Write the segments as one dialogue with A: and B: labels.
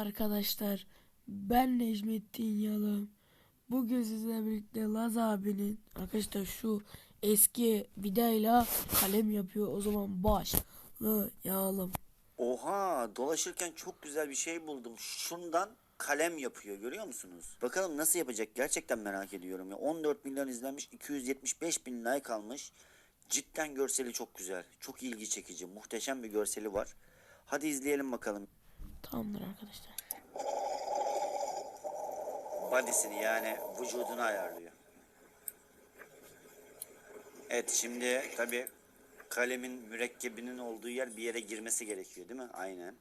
A: Arkadaşlar ben Necmettin Yalım. Bugün sizlerle birlikte Laz abinin arkadaşlar şu eski vidayla kalem yapıyor. O zaman başlayalım.
B: Oha dolaşırken çok güzel bir şey buldum. Şundan kalem yapıyor görüyor musunuz? Bakalım nasıl yapacak gerçekten merak ediyorum. ya. 14 milyon izlenmiş 275 bin like almış. Cidden görseli çok güzel. Çok ilgi çekici. Muhteşem bir görseli var. Hadi izleyelim bakalım.
A: Tamamdır arkadaşlar.
B: Body'sini yani vücudunu ayarlıyor. Evet şimdi tabi kalemin mürekkebinin olduğu yer bir yere girmesi gerekiyor değil mi? Aynen.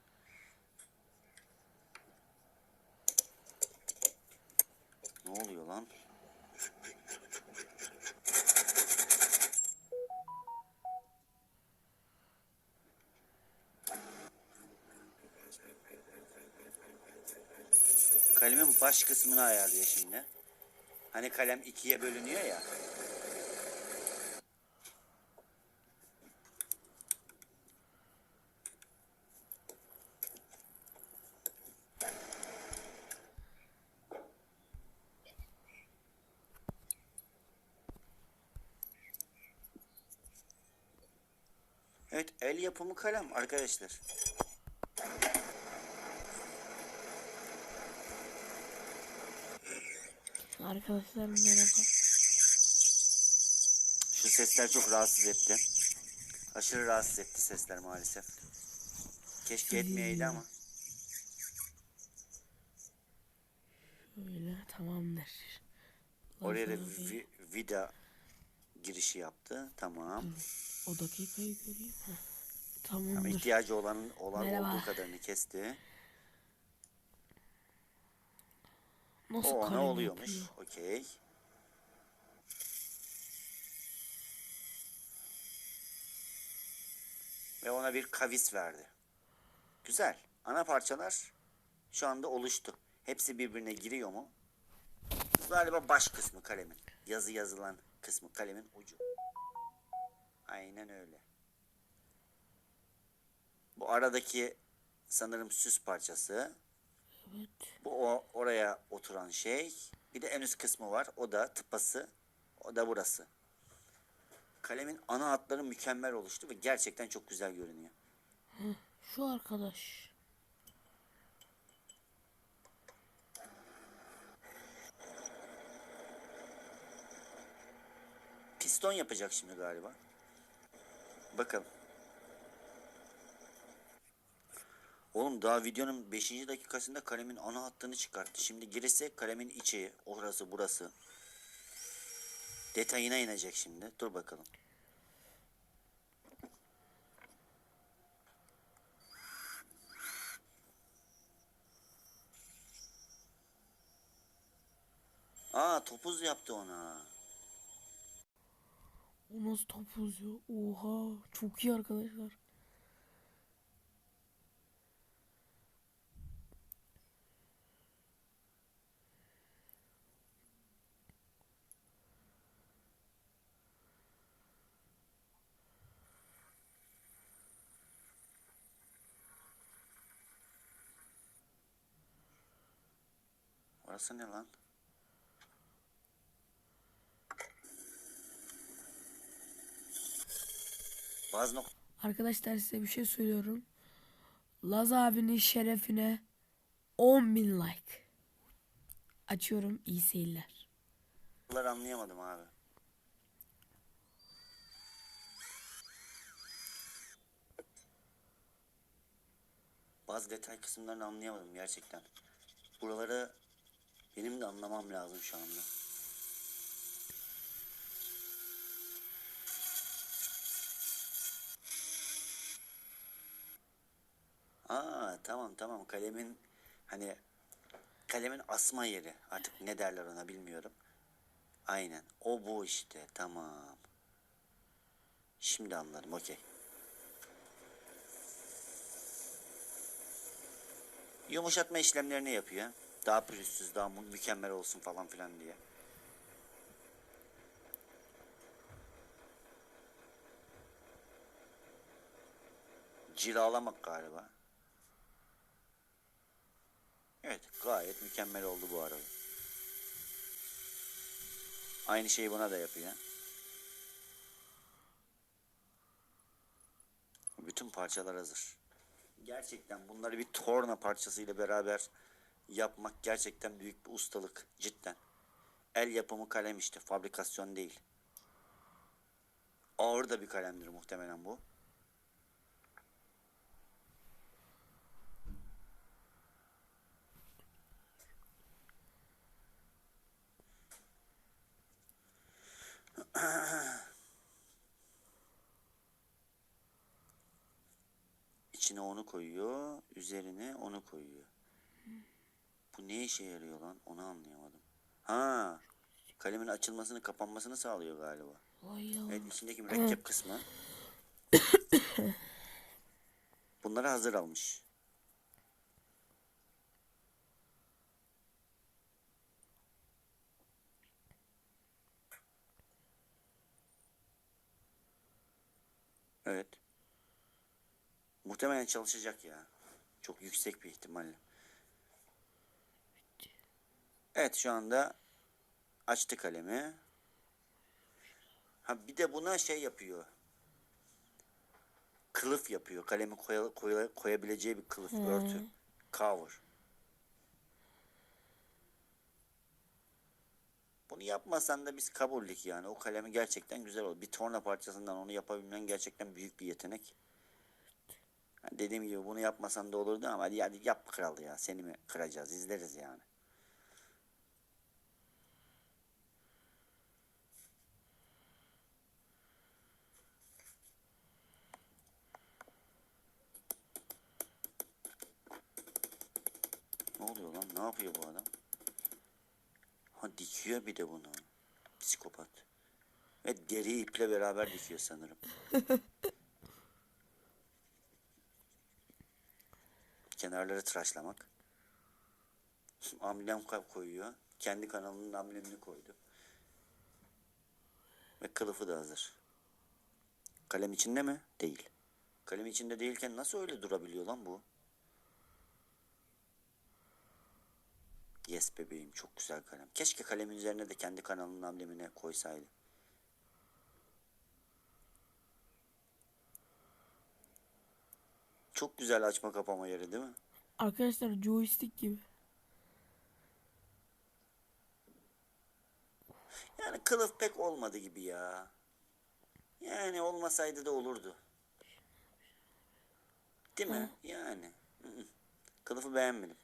B: Ne oluyor lan? Kalemin baş kısmını ayarlıyor şimdi. Hani kalem ikiye bölünüyor ya. Evet el yapımı kalem arkadaşlar.
A: Arkadaşlar merhaba.
B: Şu sesler çok rahatsız etti. Aşırı rahatsız etti sesler maalesef. Keşke etmeyeydi ama.
A: Şöyle tamamdır.
B: Oraya da vi- vida girişi yaptı. Tamam.
A: o dakikayı göreyim. Tamamdır.
B: ihtiyacı olan olan
A: Merhaba.
B: olduğu kadarını kesti.
A: Nasıl
B: O ne
A: kalem
B: oluyormuş?
A: yapıyor?
B: Okey. Ve ona bir kavis verdi. Güzel. Ana parçalar şu anda oluştu. Hepsi birbirine giriyor mu? Galiba baş kısmı kalemin. Yazı yazılan kısmı kalemin ucu. Aynen öyle. Bu aradaki sanırım süs parçası.
A: Evet.
B: Bu o, oraya oturan şey. Bir de en üst kısmı var. O da tıpası. O da burası. Kalemin ana hatları mükemmel oluştu ve gerçekten çok güzel görünüyor.
A: Şu arkadaş.
B: Piston yapacak şimdi galiba. Bakalım. Oğlum daha videonun 5. dakikasında kalemin ana hattını çıkarttı. Şimdi girisi kalemin içi, orası burası. Detayına inecek şimdi. Dur bakalım. Aa topuz yaptı ona.
A: O nasıl topuz ya? Oha. Çok iyi arkadaşlar.
B: Orası ne lan? Bazı nok
A: Arkadaşlar size bir şey söylüyorum. Laz abinin şerefine 10.000 like. Açıyorum iyi seyirler.
B: noktaları anlayamadım abi. Bazı detay kısımlarını anlayamadım gerçekten. Buraları benim de anlamam lazım şu anda. Aa tamam tamam kalemin hani kalemin asma yeri artık ne derler ona bilmiyorum. Aynen o bu işte tamam. Şimdi anladım okey. Yumuşatma işlemlerini yapıyor. Daha pürüzsüz, daha mü- mükemmel olsun falan filan diye. Cilalamak galiba. Evet gayet mükemmel oldu bu arada. Aynı şeyi buna da yapıyor. Bütün parçalar hazır. Gerçekten bunları bir torna parçasıyla beraber yapmak gerçekten büyük bir ustalık cidden. El yapımı kalem işte fabrikasyon değil. Ağır da bir kalemdir muhtemelen bu. İçine onu koyuyor, üzerine onu koyuyor. Bu ne işe yarıyor lan? Onu anlayamadım. Ha, kalemin açılmasını, kapanmasını sağlıyor galiba. Evet, içindeki mürekkep kısmı. Bunları hazır almış. Evet. Muhtemelen çalışacak ya. Çok yüksek bir ihtimalle. Evet şu anda açtı kalemi. Ha bir de buna şey yapıyor. Kılıf yapıyor. Kalemi koya, koya- koyabileceği bir kılıf, örtü. Cover. Bunu yapmasan da biz kabuldük yani. O kalemi gerçekten güzel oldu. Bir torna parçasından onu yapabilmen gerçekten büyük bir yetenek. Yani dediğim gibi bunu yapmasan da olurdu ama hadi, hadi yap kral ya. Seni mi kıracağız? izleriz yani. Ne oluyor lan? Ne yapıyor bu adam? Ha dikiyor bir de bunu. Psikopat. Ve deri iple beraber dikiyor sanırım. Kenarları tıraşlamak. Amblem koyuyor. Kendi kanalının amblemini koydu. Ve kılıfı da hazır. Kalem içinde mi? Değil. Kalem içinde değilken nasıl öyle durabiliyor lan bu? Yes bebeğim çok güzel kalem. Keşke kalemin üzerine de kendi kanalının amblemine koysaydı. Çok güzel açma kapama yeri değil mi?
A: Arkadaşlar joystick gibi.
B: Yani kılıf pek olmadı gibi ya. Yani olmasaydı da olurdu. Değil mi? Yani. Kılıfı beğenmedim.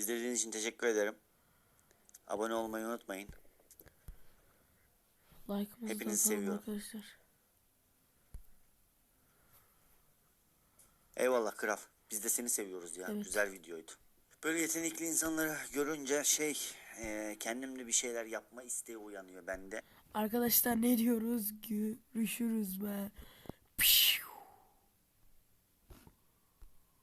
B: İzlediğiniz için teşekkür ederim. Abone olmayı unutmayın.
A: Like'ımızı
B: Hepinizi seviyorum.
A: arkadaşlar.
B: Eyvallah kral. Biz de seni seviyoruz ya.
A: Evet.
B: Güzel videoydu. Böyle yetenekli insanları görünce şey e, kendimde bir şeyler yapma isteği uyanıyor bende.
A: Arkadaşlar ne diyoruz? Görüşürüz be.